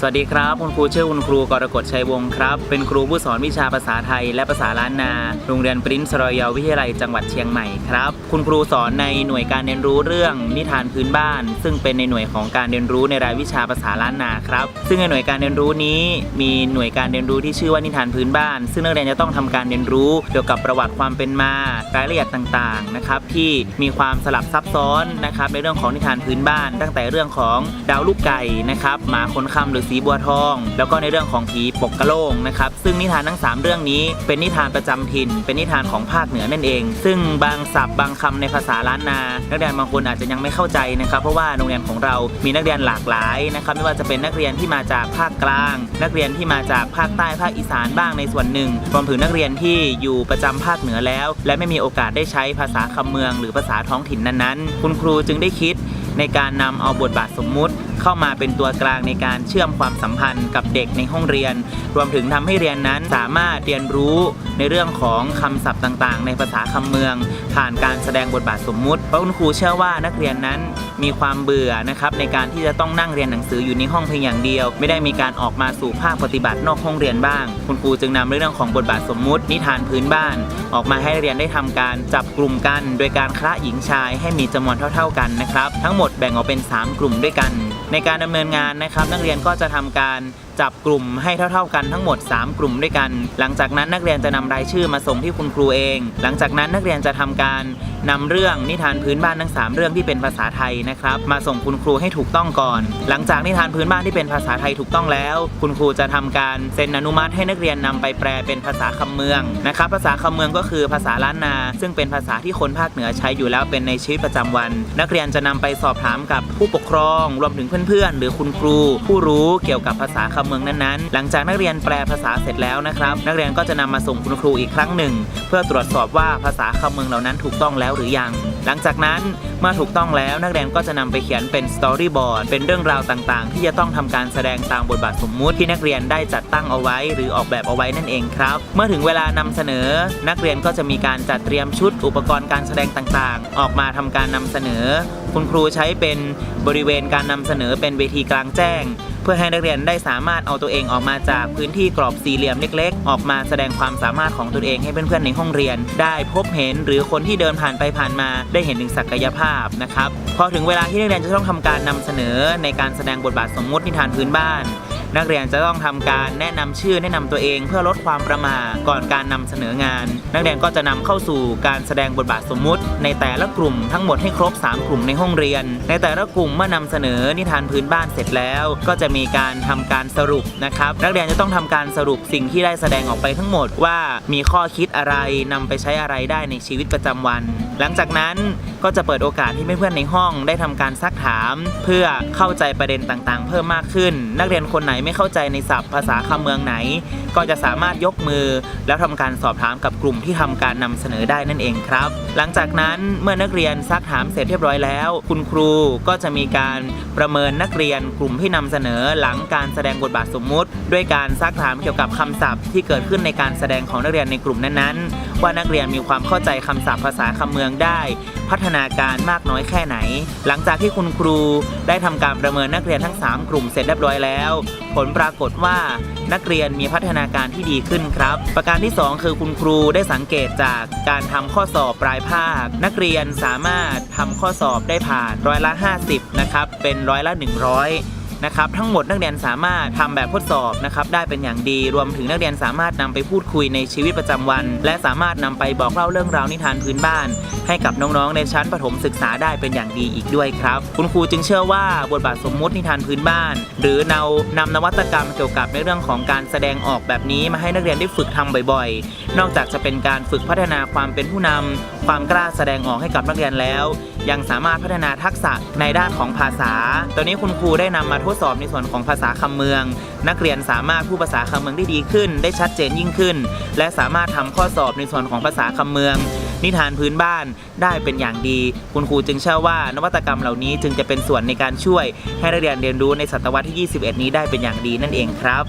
สวัสดีครับ คุณครูชื่อคุณครูกรกฎชัยวงศ์ครับ เป็นครูผู้สอนวิชาภาษาไทย และภาษาล้านนา โรงเรียนปรินซ์รอยัลวิทยาลัยจังหวัดเชียงใหม่ครับ คุณครูสอนในหน่วยการเรียนรู้เรื่องนิทานพื้นบ้าน ซึ่งเป็นในหน่วยของการเรียนรู้ในรายวิชาภาษาล้านนาครับ ซึ่งในหน่วยการเรียนรู้นี้ มีหน่วยการเรียนรู้ที่ชื่อว่านิทานพื้นบ้าน ซึ่งนักเรียนจะต้องทำการเรียนรู้เกี่ยวกับประวัติความเป็นมารายละเอียดต่างๆนะครับที่มีความสลับซับซ้อนนะครับในเรื่องของนิทานพื้นบ้าน ตั้งแต่เรื่องของดาวลูกไก่นะครับหมาขนคำหรือสีบัวทอง แล้วก็ในเรื่องของผีปกกระโลงนะครับซึ่งนิทานทั้ง 3 เรื่องนี้ เป็นนิทานประจำถิ่น เป็นนิทานของภาคเหนือนั่นเอง ซึ่งบางศัพท์บางคำในภาษาล้านนา นักเรียนบางคนอาจจะยังไม่เข้าใจนะครับ เพราะว่าโรงเรียนของเรามีนักเรียนหลากหลายนะครับไม่ว่าจะเป็นนักเรียนที่มาจากภาคกลาง นักเรียนที่มาจากภาคใต้ภาคอีสานบ้างในส่วนหนึ่งรวมถึงนักเรียนที่อยู่ประจำภาคเหนือแล้ว และไม่มีโอกาสได้ใช้ภาษาคำเมือง หรือภาษาท้องถิ่นนั้นๆ คุณครูจึงได้คิด ในการนำเอาบทบาทสมมุติ เข้ามาเป็นตัวกลางในการเชื่อมความสัมพันธ์กับเด็กในห้องเรียน รวมถึงทำให้เรียนนั้นสามารถเรียนรู้ในเรื่องของคำศัพท์ต่างๆ ในภาษาคำเมือง ผ่านการแสดงบทบาทสมมุติเพราะคุณครูเชื่อว่านักเรียนนั้น มีความเบื่อนะครับในการที่จะต้องนั่งเรียนหนังสืออยู่ในห้องเพียงอย่างเดียว ไม่ได้มีการออกมาสู่ภาคปฏิบัตินอกห้องเรียนบ้าง คุณครูจึงนำเรื่องของบทบาทสมมุติ นิทานพื้นบ้าน ออกมาให้นักเรียนได้ทำการจับกลุ่มกัน โดยการคละหญิงชายให้มีจำนวนเท่า ๆกันนะครับทั้งหมดแบ่งออกเป็น 3 กลุ่มด้วยกัน ในการดำเนินงานนะครับ นักเรียนก็จะทำการ จับกลุ่มให้เท่า ๆกันทั้งหมด 3 กลุ่มด้วยกัน หลังจากนั้นนักเรียนจะนำรายชื่อมาส่งที่คุณครูเอง หลังจากนั้นนักเรียนจะทำการนำเรื่องนิทานพื้นบ้านทั้ง 3 เรื่องที่เป็นภาษาไทยนะครับมาส่งคุณครูให้ถูกต้องก่อน หลังจากนิทานพื้นบ้านที่เป็นภาษาไทยถูกต้องแล้ว คุณครูจะทำการเซ็นอนุมัติให้นักเรียนนำไปแปลเป็นภาษาคำเมืองนะครับภาษาคำเมืองก็คือภาษาล้านนา ซึ่งเป็นภาษาที่คนภาคเหนือใช้อยู่แล้วเป็นในชีวิตประจำวัน นักเรียนจะนำไปสอบถามกับผู้ปกครอง รวมถึงเพื่อนๆ หรือคุณครู ผู้รู้เกี่ยวกับภาษาคำเมืองนั้นๆ หลังจากนักเรียนแปลภาษาเสร็จแล้วนะครับ นักเรียนก็จะนำมาส่งคุณครูอีกครั้งหนึ่ง เพื่อตรวจสอบว่าภาษาคำเมืองเหล่านั้นถูกต้องแล้วหรือยัง หลังจากนั้นเมื่อถูกต้องแล้วนักเรียนก็จะนำไปเขียนเป็นสตอรี่บอร์ดเป็นเรื่องราวต่างๆ ที่จะต้องทำการแสดงตามบทบาทสมมุติที่นักเรียนได้จัดตั้งเอาไว้ หรือออกแบบเอาไว้นั่นเองครับ เมื่อถึงเวลานำเสนอ นักเรียนก็จะมีการจัดเตรียมชุดอุปกรณ์การแสดงต่างๆ ออกมาทำการนำเสนอ คุณครูใช้เป็นบริเวณการนำเสนอเป็นเวทีกลางแจ้ง พื่อให้นักเรียนได้สามารถเอาตัวเองออกมาจากพื้นที่กรอบสี่เหลี่ยมเล็ก ๆ ออกมาแสดงความสามารถของตัวเองให้เพื่อนๆในห้องเรียน ได้พบเห็นหรือคนที่เดินผ่านไปผ่านมาได้เห็นถึงศักยภาพนะครับพอถึงเวลาที่นักเรียนจะต้องทำการนำเสนอในการแสดงบทบาทสมมตินิทานพื้นบ้าน นักเรียนจะต้องทำการแนะนำชื่อแนะนำตัวเอง เพื่อลดความประมาทก่อนการนำเสนองาน นักเรียนก็จะนำเข้าสู่การแสดงบทบาทสมมุติ ในแต่ละกลุ่มทั้งหมดให้ครบ 3 กลุ่มในห้องเรียน ในแต่ละกลุ่มเมื่อนำเสนอนิทานพื้นบ้านเสร็จแล้ว ก็จะมีการทำการสรุปนะครับ นักเรียนจะต้องทำการสรุปสิ่งที่ได้แสดงออกไปทั้งหมดว่ามีข้อคิดอะไรนำไปใช้อะไรได้ในชีวิตประจำวัน หลังจากนั้นก็จะเปิดโอกาสให้เพื่อนๆในห้องได้ทำการซักถาม เพื่อเข้าใจประเด็นต่างๆ เพิ่มมากขึ้น นักเรียนคนไหนไม่เข้าใจในศัพท์ภาษาคำเมืองไหน ก็จะสามารถยกมือ แล้วทำการสอบถามกับกลุ่มที่ทำการนำเสนอได้นั่นเองครับ หลังจากนั้นเมื่อนักเรียนซักถามเสร็จเรียบร้อยแล้ว คุณครูก็จะมีการประเมินนักเรียนกลุ่มที่นำเสนอหลังการแสดงบทบาทสมมุติ ด้วยการซักถามเกี่ยวกับคำศัพท์ ที่เกิดขึ้นในการแสดงของนักเรียนในกลุ่มนั้นๆ ว่านักเรียนมีความเข้าใจคำศัพท์ภาษาคำเมืองได้พัฒนาการมากน้อยแค่ไหน หลังจากที่คุณครูได้ทำการประเมินนักเรียนทั้ง 3 กลุ่มเสร็จเรียบร้อยแล้ว ผลปรากฏว่านักเรียนมีพัฒนาการที่ดีขึ้นครับ ประการที่ 2 คือคุณครูได้สังเกตจากการทำข้อสอบปลายภาค นักเรียนสามารถทำข้อสอบได้ผ่านร้อยละ 50 นะครับ เป็นร้อยละ 100 นะครับทั้งหมดนักเรียนสามารถทำแบบทดสอบนะครับได้เป็นอย่างดี รวมถึงนักเรียนสามารถนำไปพูดคุยในชีวิตประจำวัน และสามารถนำไปบอกเล่าเรื่องราวนิทานพื้นบ้าน ให้กับน้องๆในชั้นประถมศึกษาได้เป็นอย่างดีอีกด้วยครับ คุณครูจึงเชื่อว่าบทบาทสมมุตินิทานพื้นบ้าน หรือเนานำนวัตกรรมเกี่ยวกับในเรื่องของการแสดงออกแบบนี้มาให้นักเรียนได้ฝึกทำบ่อยๆ นอกจากจะเป็นการฝึกพัฒนาความเป็นผู้นำความกล้าแสดงออกให้กับนักเรียนแล้ว ยังสามารถพัฒนาทักษะในด้านของภาษา ตอนนี้คุณครูได้นำมาทดสอบในส่วนของภาษาคำเมือง นักเรียนสามารถพูดภาษาคำเมืองได้ดีขึ้น ได้ชัดเจนยิ่งขึ้น และสามารถทำข้อสอบในส่วนของภาษาคำเมือง นิทานพื้นบ้านได้เป็นอย่างดี คุณครูจึงเชื่อว่านวัตกรรมเหล่านี้จึงจะเป็นส่วนในการช่วย ให้นักเรียนเรียนรู้ในศตวรรษที่ 21 นี้ได้เป็นอย่างดีนั่นเองครับ